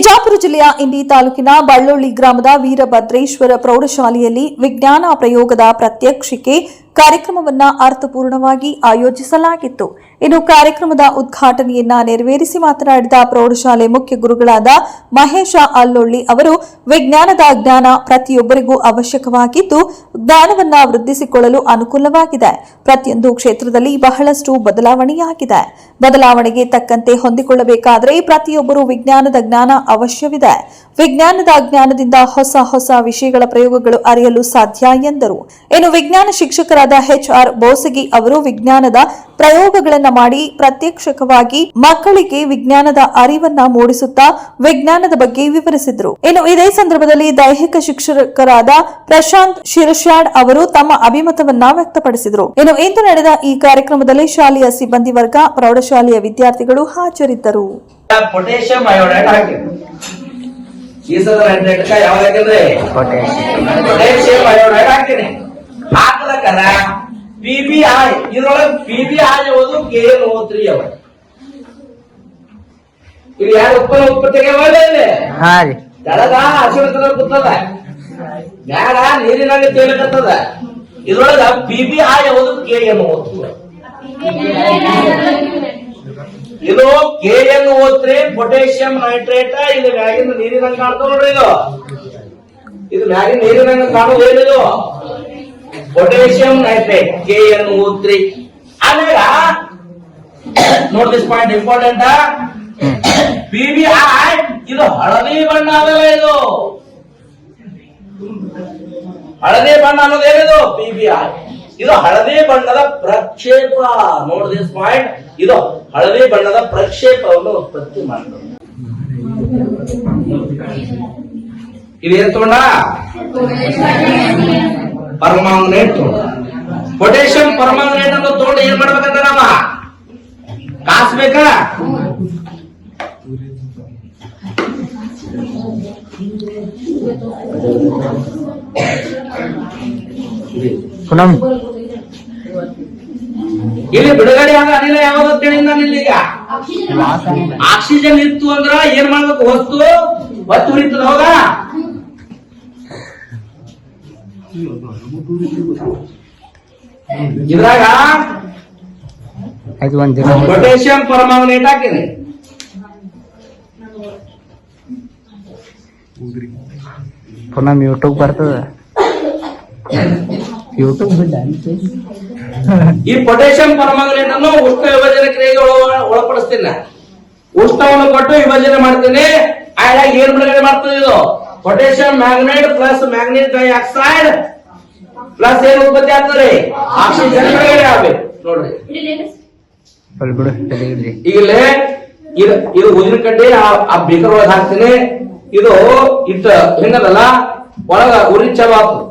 ವಿಜಾಪುರ ಜಿಲ್ಲೆಯ ಇಂಡಿ ತಾಲೂಕಿನ ಬಳ್ಳೊಳ್ಳಿ ಗ್ರಾಮದ ವೀರಭದ್ರೇಶ್ವರ ಪ್ರೌಢಶಾಲೆಯಲ್ಲಿ ವಿಜ್ಞಾನ ಪ್ರಯೋಗದ ಪ್ರಾತ್ಯಕ್ಷಿಕೆ ಕಾರ್ಯಕ್ರಮವನ್ನ ಅರ್ಥಪೂರ್ಣವಾಗಿ ಆಯೋಜಿಸಲಾಗಿತ್ತು. ಇನ್ನು ಕಾರ್ಯಕ್ರಮದ ಉದ್ಘಾಟನೆಯನ್ನ ನೆರವೇರಿಸಿ ಮಾತನಾಡಿದ ಪ್ರೌಢಶಾಲೆ ಮುಖ್ಯ ಗುರುಗಳಾದ ಮಹೇಶ ಅಲ್ಲೊಳ್ಳಿ ಅವರು, ವಿಜ್ಞಾನದ ಜ್ಞಾನ ಪ್ರತಿಯೊಬ್ಬರಿಗೂ ಅವಶ್ಯಕವಾಗಿದ್ದು, ಜ್ಞಾನವನ್ನ ವೃದ್ಧಿಸಿಕೊಳ್ಳಲು ಅನುಕೂಲವಾಗಿದೆ. ಪ್ರತಿಯೊಂದು ಕ್ಷೇತ್ರದಲ್ಲಿ ಬಹಳಷ್ಟು ಬದಲಾವಣೆಯಾಗಿದೆ. ಬದಲಾವಣೆಗೆ ತಕ್ಕಂತೆ ಹೊಂದಿಕೊಳ್ಳಬೇಕಾದರೆ ಪ್ರತಿಯೊಬ್ಬರು ವಿಜ್ಞಾನದ ಜ್ಞಾನ ಅವಶ್ಯವಿದೆ. ವಿಜ್ಞಾನದ ಜ್ಞಾನದಿಂದ ಹೊಸ ಹೊಸ ವಿಷಯಗಳ ಪ್ರಯೋಗಗಳು ಅರಿಯಲು ಸಾಧ್ಯ ಎಂದರು. ಇನ್ನು ವಿಜ್ಞಾನ ಶಿಕ್ಷಕರಾದ ಎಚ್ ಆರ್ ಬೋಸಗಿ ಅವರು ವಿಜ್ಞಾನದ ಪ್ರಯೋಗಗಳನ್ನ ಮಾಡಿ ಪ್ರತ್ಯಕ್ಷಕವಾಗಿ ಮಕ್ಕಳಿಗೆ ವಿಜ್ಞಾನದ ಅರಿವನ್ನ ಮೂಡಿಸುತ್ತಾ ವಿಜ್ಞಾನದ ಬಗ್ಗೆ ವಿವರಿಸಿದರು. ಇನ್ನು ಇದೇ ಸಂದರ್ಭದಲ್ಲಿ ದೈಹಿಕ ಶಿಕ್ಷಕರಾದ ಪ್ರಶಾಂತ್ ಶಿರಶಾಡ್ ಅವರು ತಮ್ಮ ಅಭಿಮತವನ್ನ ವ್ಯಕ್ತಪಡಿಸಿದರು. ಇನ್ನು ಇಂದು ನಡೆದ ಈ ಕಾರ್ಯಕ್ರಮದಲ್ಲಿ ಶಾಲೆಯ ಸಿಬ್ಬಂದಿ ವರ್ಗ ಪ್ರೌಢಶಾಲೆಯ ವಿದ್ಯಾರ್ಥಿಗಳು ಹಾಜರಿದ್ದರು. ಈ ಸಲ ಪೊಟ್ಯಾಷಿಯಂ ಅಯೋಡೈಡ್ ಹಾಕಿನಿ. ಹಾಕ್ಲಕ್ಕರ ಪಿ ಬಿ ಐ ಇದ್ರೊಳಗೆ ಪಿ ಬಿ ಐ ಓದು ಕೆ ಎನ್ ಓ ತ್ರೀ ಅವ ಇಲ್ಲಿ ಯಾರು ಉತ್ಪನ್ನ ಉತ್ಪತ್ತಿಗೆ ಒಳ್ಳೆ ಕೆಳಗ ಹಸಿರು ಕೂತದ ಮ್ಯಾಗ ನೀರಿನಾಗ ತೇಲಕತ್ತದ. ಇದ್ರೊಳಗ ಪಿ ಬಿ ಐ ಓದು ಕೆ ಎನ್ ಓ ಇದು ಕೆ ಎನ್ ಓದ್ರಿ ಪೊಟ್ಯಾಷಿಯಂ ನೈಟ್ರೇಟ್ ಇದು ಮ್ಯಾಗಿನ ನೀರಿನಲ್ಲಿ ಕಾಣ್ತಾವ ನೋಡ್ರಿ ಇದು. ಇದು ಮ್ಯಾಗಿನ ನೀರಿನಲ್ಲಿ ಕಾಣೋದು ಏನಿದು potassium nitrate K N O three ಆಮೇಲೆ note this point important P B I ಇದು ಹಳದಿ ಬಣ್ಣ ಅದಲ್ಲ ಇದು. ಹಳದಿ ಬಣ್ಣ ಅನ್ನೋದು ಏನಿದು? ಪಿ ಬಿ ಐ ಇದು ಹಳದಿ ಬಣ್ಣದ ಪ್ರಕ್ಷೇಪ. ನೋಡ್ ದಿಸ್ ಪಾಯಿಂಟ್ ಇದು ಹಳದಿ ಬಣ್ಣದ ಪ್ರಕ್ಷೇಪವನ್ನು ಉತ್ಪತ್ತಿ ಮಾಡ್ತದೆ. ಇದೇನ್ ತಗೊಂಡ? ಪರಮಾಂಗನೇಟ್ ತಗೊಂಡ ಪೊಟ್ಯಾಷಿಯಂ ಪರಮಾಂಗನೇಟ್ ಅಂತ ತಗೊಂಡು ಏನ್ ಮಾಡ್ಬೇಕಂತ ನಾವ ಕಾಸ್ಬೇಕಾ ಬೇಕಾ? ಇಲ್ಲಿ ಬಿಡುಗಡೆ ಆದ ಅನಿಲ ಯಾವ್ದು ಅಂತ ಹೇಳಿ ನಾನು ಇಲ್ಲಿಗ? ಆಕ್ಸಿಜನ್ ಇತ್ತು ಅಂದ್ರ ಏನ್ ಮಾಡ್ಬೇಕು? ಹೊತ್ತು ಹೊತ್ತು ಉರಿತದ ಹೌದಾ? ಇದ್ರಾಗ ಒಂದ್ ದಿನ ಪೊಟ್ಯಾಷಿಯಂ ಪರಮಾಂಗನೇಟ್ ಹಾಕಿದೆ ಪುನಃ ಯೂಟ್ಯೂಬ್ ಬರ್ತದ? ಯೂಟ್ಯೂಬ್ ಈ ಪೊಟ್ಯಾಷಿಯಂ ಪರಮಾಂಗನೇಟ್ ಅನ್ನು ಉಷ್ಣ ವಿಭಜನೆ ಕ್ರಿಯೆಗೆ ಒಳ- ಒಳಪಡಿಸ್ತೀನಿ. ಉಷ್ಣವನ್ನು ಕೊಟ್ಟು ವಿಭಜನೆ ಮಾಡ್ತೀನಿ. ಆಗ ಏನ್ ಬಿಡುಗಡೆ ಮಾಡ್ತದೆ ಇದು? Potassium manganate plus manganese dioxide plus ಏನ್ ಉತ್ಪತ್ತಿ ಆಗ್ತದೆ? ಆಕ್ಸಿಜನ್ ಬಿಡುಗಡೆ ಆಗ್ಬೇಕು. ನೋಡ್ರಿ. ಈಗಲೇ ಇದು ಇದು ಉದಿನ ಕಡ್ಡಿ ಆ- ಆ ಬೇಕರ್ ಒಳಗೆ ಹಾಕ್ತೀನಿ. ಇದು ಇಟ್ಟ ಹೆಂಗದಲ್ಲ ಒಳಗ ಉರಿ ಚಲೋ ಆಗ್ತದೆ.